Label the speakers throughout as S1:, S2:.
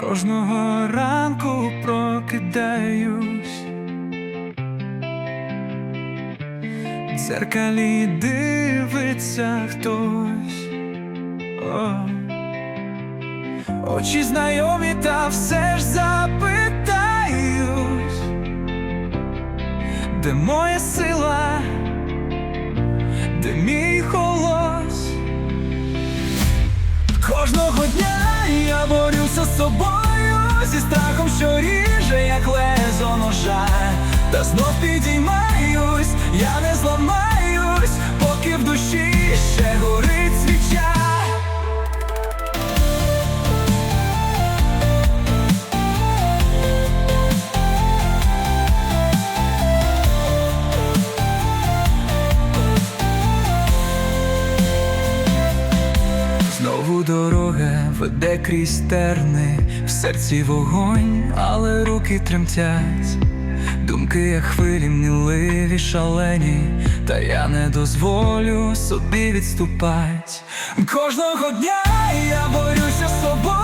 S1: Кожного ранку прокидаюсь, дзеркалі дивиться хтось. О. Очі знайомі, та все ж запитаюсь, де моя сила, де мій собою, зі страхом, що ріже, як лезо ножа. Та знов підіймаюсь, я не зламаюсь, веде крізь терни, в серці вогонь, але руки тремтять. Думки, як хвилі мніливі, шалені, та я не дозволю собі відступать. Кожного дня я борюся з собою,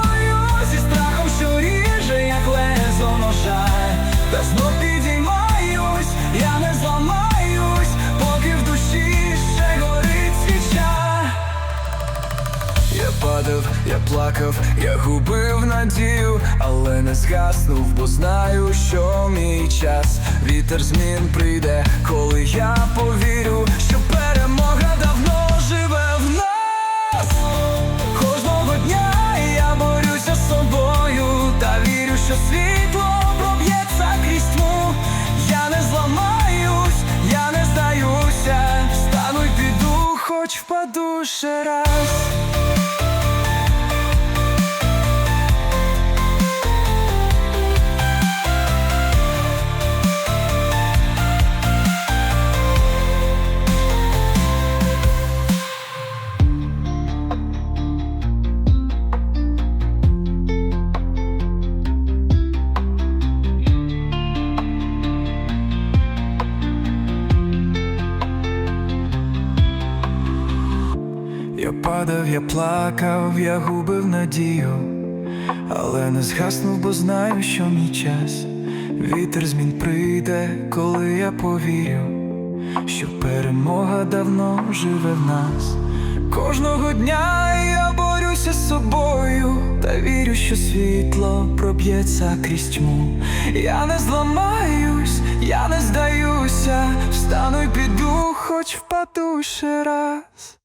S1: плакав, я губив надію, але не згаснув, бо знаю, що мій час вітер змін прийде, коли я повірю, що перемога давно живе в нас. Кожного дня я борюся з собою, та вірю, що світло проб'ється крізь тьму. Я не зламаюсь, я не здаюся, встану й піду, хоч впаду ще раз. Я падав, я плакав, я губив надію, але не згаснув, бо знаю, що мій час. Вітер змін прийде, коли я повірю, що перемога давно живе в нас. Кожного дня я борюся з собою, та вірю, що світло проб'ється крізь тьму. Я не зламаюсь, я не здаюся, встану й піду, хоч впаду ще раз.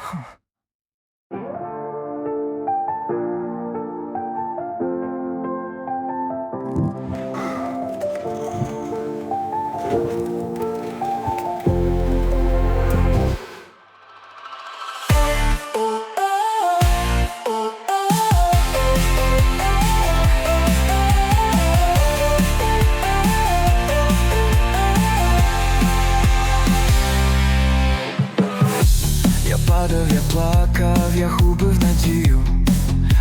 S1: Я падав, я плакав, я губив надію,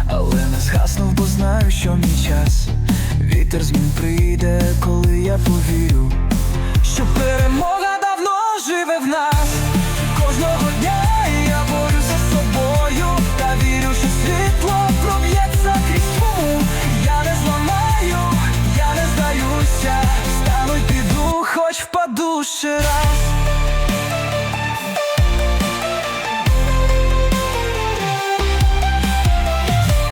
S1: але не згаснув, бо знаю, що мій час. Вітер змін прийде, коли я повірю, що перемога.